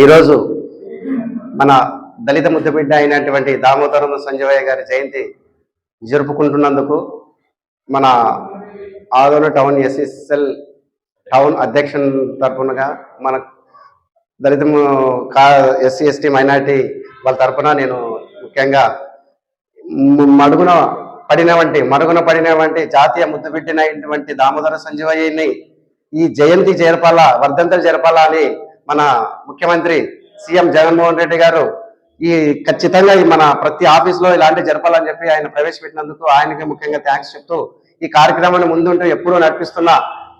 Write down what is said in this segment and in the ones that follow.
ఈరోజు మన దళిత ముద్దుబిడ్డ అయినటువంటి దామోదరం సంజయ్ గారి జయంతి జరుపుకుంటున్నందుకు మన ఆదోన టౌన్ ఎస్ఎస్ఎల్ టౌన్ అధ్యక్షన్ తరఫునగా మన దళిత కా ఎస్సీ ఎస్టీ మైనార్టీ వాళ్ళ తరఫున నేను ముఖ్యంగా మడుగున పడినవంటి మరుగున పడినవంటి జాతీయ జాతీయ పెట్టినటువంటి దామోదర సంజీవయ్యని ఈ జయంతి జరపాలా వర్ధంతులు జరపాలా అని మన ముఖ్యమంత్రి సీఎం జగన్మోహన్ రెడ్డి గారు ఈ ఖచ్చితంగా మన ప్రతి ఆఫీసులో ఇలాంటి జరపాలని చెప్పి ఆయన ప్రవేశపెట్టినందుకు ఆయనకి ముఖ్యంగా థ్యాంక్స్ చెప్తూ ఈ కార్యక్రమాన్ని ముందుంటూ ఎప్పుడూ నడిపిస్తున్న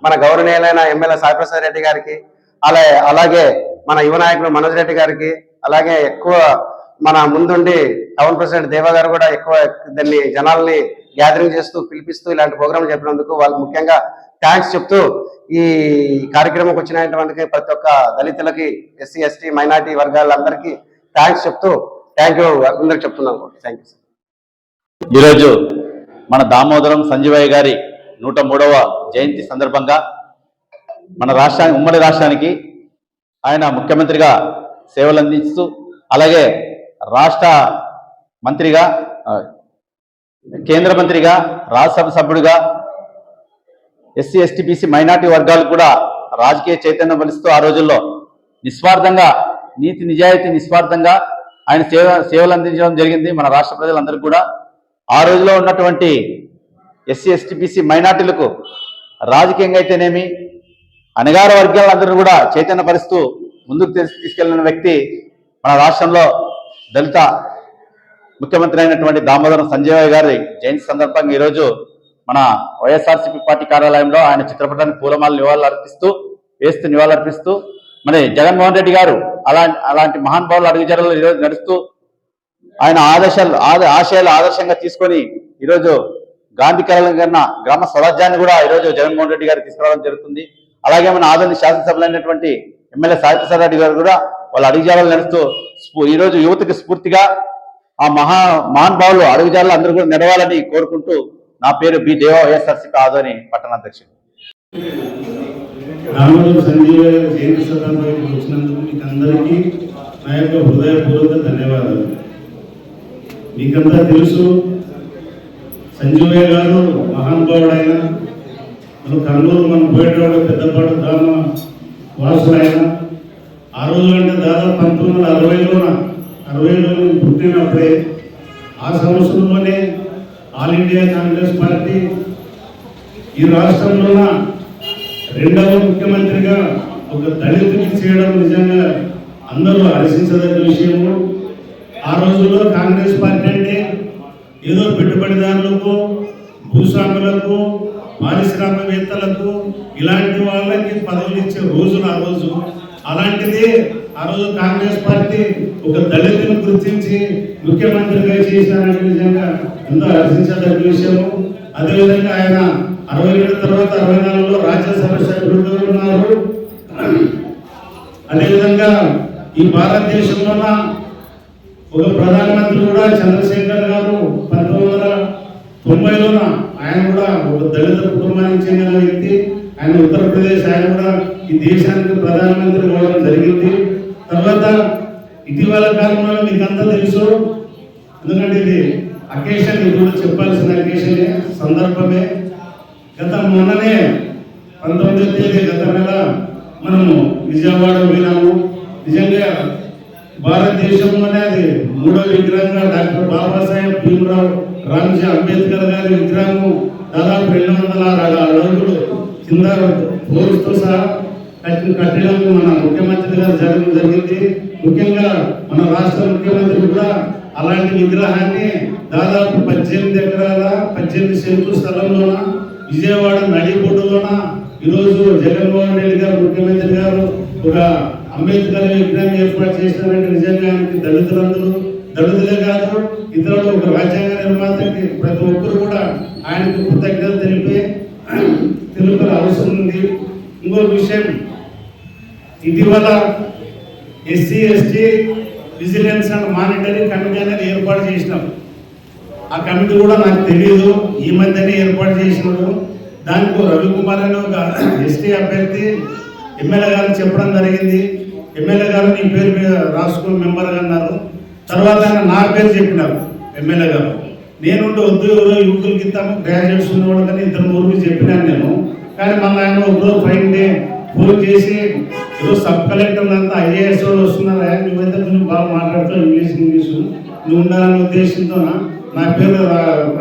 మన గౌరవనీయులైన ఎమ్మెల్యే సాయిప్రసాద్ రెడ్డి గారికి అలా అలాగే మన యువ నాయకుడు మనోజ్ రెడ్డి గారికి అలాగే ఎక్కువ మన ముందుండి టౌన్ ప్రెసిడెంట్ దేవా గారు కూడా ఎక్కువ దాన్ని జనాల్ని గ్యాదరింగ్ చేస్తూ పిలిపిస్తూ ఇలాంటి ప్రోగ్రాం చెప్పినందుకు వాళ్ళు ముఖ్యంగా థ్యాంక్స్ చెప్తూ ఈ కార్యక్రమంకి వచ్చినటువంటి ప్రతి ఒక్క దళితులకి ఎస్సీ ఎస్టీ మైనార్టీ వర్గాలందరికీ థ్యాంక్స్ చెప్తూ థ్యాంక్ యూ అందరికి చెప్తున్నాను థ్యాంక్ యూ ఈరోజు మన దామోదరం సంజీవయ్య గారి నూట మూడవ జయంతి సందర్భంగా మన రాష్ట్రానికి ఉమ్మడి రాష్ట్రానికి ఆయన ముఖ్యమంత్రిగా సేవలు అందిస్తూ అలాగే రాష్ట్ర మంత్రిగా కేంద్ర మంత్రిగా రాజ్యసభ సభ్యుడిగా ఎస్సీ ఎస్టీ బీసీ మైనార్టీ వర్గాలు కూడా రాజకీయ చైతన్యం వలిస్తూ ఆ రోజుల్లో నిస్వార్థంగా నీతి నిజాయితీ నిస్వార్థంగా ఆయన సేవ సేవలు అందించడం జరిగింది మన రాష్ట్ర ప్రజలందరికీ కూడా. ఆ రోజులో ఉన్నటువంటి ఎస్సీ ఎస్టీ బీసీ మైనార్టీలకు రాజకీయంగా అయితేనేమి అణగార వర్గాలందరూ కూడా చైతన్యపరుస్తూ ముందుకు తీసుకెళ్ళిన వ్యక్తి మన రాష్ట్రంలో దళిత ముఖ్యమంత్రి అయినటువంటి దామోదరం సంజయ్ గారి జయంతి సందర్భంగా ఈరోజు మన వైఎస్ఆర్సీపీ పార్టీ కార్యాలయంలో ఆయన చిత్రపటానికి పూలమాల నివాళులు అర్పిస్తూ వేస్తూ నివాళులు అర్పిస్తూ మరి జగన్మోహన్ రెడ్డి గారు అలా అలాంటి మహానుభావులు అడుగుజాడలు ఈరోజు నడుస్తూ ఆయన ఆదర్శాలు ఆశయాలు ఆదర్శంగా తీసుకొని ఈరోజు గాంధీ కన్నా గ్రామ స్వరాజ్యాన్ని కూడా ఈరోజు జగన్మోహన్ రెడ్డి గారు తీసుకురావడం జరుగుతుంది. అలాగే మన ఆదరణ శాసనసభలో అయినటువంటి ఎమ్మెల్యే సాయిప్రసాద్ రెడ్డి గారు కూడా వాళ్ళ అడుగుజాడలు నడుస్తూ ఈరోజు యువతకి స్ఫూర్తిగా ఆ మహా మహానుభావులు అడుగుజాడలు అందరూ కూడా నడవాలని కోరుకుంటూ నా పేరు బి దేవాసి వైఎస్ఆర్సీపీ ఆదోని పట్టణాధ్యక్షుడు రాముడు జయంతి వచ్చినందుకు మీకు అందరికీ నా యొక్క హృదయపూర్వక ధన్యవాదాలు. మీకంతా తెలుసు సంజీవయ్య గారు మహానుభావుడైన మన కర్నూలు మనం పోయేటవాడు పెద్దపాడు గ్రామ వాసులైన రోజులు అంటే దాదాపు పంతొమ్మిది వందల అరవైలోన అరవైలో పుట్టినప్పుడే ఆ సంవత్సరంలోనే ఆల్ ఇండియా కాంగ్రెస్ పార్టీ ఈ రాష్ట్రంలోన రెండవ ముఖ్యమంత్రిగా ఒక దళితుడికి చేయడం నిజంగా అందరూ హర్షించదగిన విషయము. ఆ రోజుల్లో కాంగ్రెస్ పార్టీ అంటే ఏదో పెట్టుబడిదారులకు భూస్వాములకు పారిశ్రామికవేత్తలకు ఇలాంటి వాళ్ళకి పదవులు ఇచ్చే రోజులు ఆ రోజు. అలాంటిది ఆ రోజు కాంగ్రెస్ పార్టీ ఒక దళితుని గుర్తించి ముఖ్యమంత్రిగా చేశారంటే నిజంగా ఎంతో హర్షించదగ్గ విషయము. అదేవిధంగా ఆయన అరవై ఏళ్ళ తర్వాత అరవై నాలుగులో రాజ్యసభ సభ్యులుగా ఉన్నారు. అదేవిధంగా ఈ భారతదేశంలోన ఒక ప్రధానమంత్రి కూడా చంద్రశేఖర్ గారు పంతొమ్మిది వందల తొంభైలోన ఆయన కూడా ఒక దళిత కుటుంబానికి చెందిన వ్యక్తి. ఆయన ఉత్తరప్రదేశ్ ఆయన కూడా ఈ దేశానికి ప్రధానమంత్రి అవ్వడం జరిగింది. తర్వాత ఇటీవల కాలంలో మీకు అంతా తెలుసు. ఎందుకంటే ఇది అకేషన్ ఇప్పుడు కూడా చెప్పాల్సిన అకేషనే సందర్భమే. గత మొన్ననే పంతొమ్మిదో తేదీ గత నెల మనము విజయవాడ పోయినాము. నిజంగా భారతదేశంలోనే అది మూడో విగ్రహంగా డాక్టర్ బాబాసాహెబ్ భీమరావు రామ్జీ అంబేద్కర్ గారి విగ్రహము దాదాపు రెండు వందల అడుగులు కింద ఫ్లోర్స్తో సహా కట్టిన కట్టడం మన ముఖ్యమంత్రి గారు జరగడం జరిగింది. ముఖ్యంగా మన రాష్ట్ర ముఖ్యమంత్రి కూడా అలాంటి విగ్రహాన్ని దాదాపు పద్దెనిమిది ఎకరాల పద్దెనిమిది సెంట్లు స్థలంలోన విజయవాడ నడిబొడ్డులోన ఈరోజు జగన్మోహన్ రెడ్డి గారు ముఖ్యమంత్రి గారు ఒక అంబేద్కర్ విగ్రహం ఏర్పాటు చేసినారంటే నిజంగా ఆయనకి దళితులందరూ దళితులే కాదు ఇతరులు ఒక రాజ్యాంగ నిర్మాతకి ప్రతి ఒక్కరు కూడా ఆయనకు కృతజ్ఞత తెలిపే తెలుపే అవసరం ఉంది. ఇంకో విషయం ఇటీవల SC ST vigilance and monitoring committee అనేది ఏర్పాటు చేసినాం. ఆ కమిటీ కూడా నాకు తెలియదు ఈ మధ్యనే ఏర్పాటు చేసినాడు దానికి రవికుమార్ అనే ఒక ఎస్టీ అభ్యర్థి ఎమ్మెల్యే గారు చెప్పడం జరిగింది. ఎమ్మెల్యే గారు నీ పేరు మీద రాసుకో మెంబర్గా అన్నారు. తర్వాత ఆయన నా పేరు చెప్పినారు ఎమ్మెల్యే గారు. నేను వద్దు ఎవరో యువకులకి ఇస్తాము గ్రాడ్యుయేట్స్ ఉన్నవాడు కానీ ఇద్దరు ఊరికి చెప్పినాను నేను. కానీ మళ్ళీ ఆయన ఒకరోజు ఫైన్ డే ఫోన్ చేసి నువ్వు సబ్ కలెక్టర్ అంతా ఐఏఎస్ వాళ్ళు వస్తున్నారు? నువ్వైతే కొంచెం బాగా మాట్లాడుతావు ఇంగ్లీష్ ఇంగ్లీష్? నువ్వు ఉండాలనే ఉద్దేశంతో నా పేరు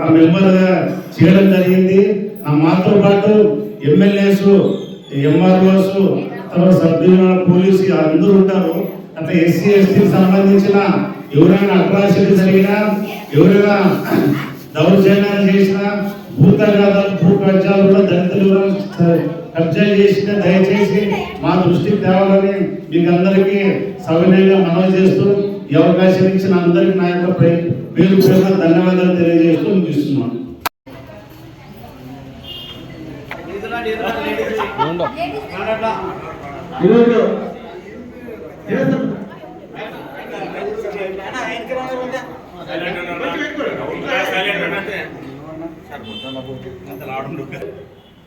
ఆ- మెంబర్గా చేయడం జరిగింది. నా మాతో పాటు ఎమ్మెల్యేస్ ఎంఆర్ఓస్ తర్వాత సబ్ డివిజనల్ పోలీసు అందరూ ఉంటారు. అట్లా ఎస్సీ ఎస్టీకి సంబంధించిన ఎవరైనా అట్రాసిటీ జరిగినా ఎవరైనా దౌర్జన్యాలు చేసినా భూతగాదాలు భూ కబ్జాలు కూడా దళితులు కూడా కబ్జాలు చేసినా దయచేసి మా దృష్టికి తేవాలని మీకు అందరికీ సవినయంగా మనవి చేస్తూ ఈ అవకాశం ఇచ్చిన అందరికీ నా యొక్క పేరు పేరున ధన్యవాదాలు తెలియజేస్తూ ముగిస్తున్నాను. ఈరోజు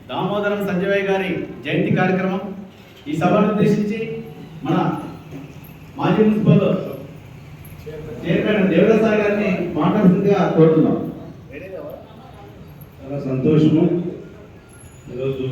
దామోదరం సంజయ్ గారి జయంతి కార్యక్రమం ఈ సభను ఉద్దేశించి మన మాజీ మున్సిపల్ చైర్మన్ దేవరసాయి గారిని మాట్లాడుతుందిగా కోరుతున్నాం. చాలా సంతోషము. ఈరోజు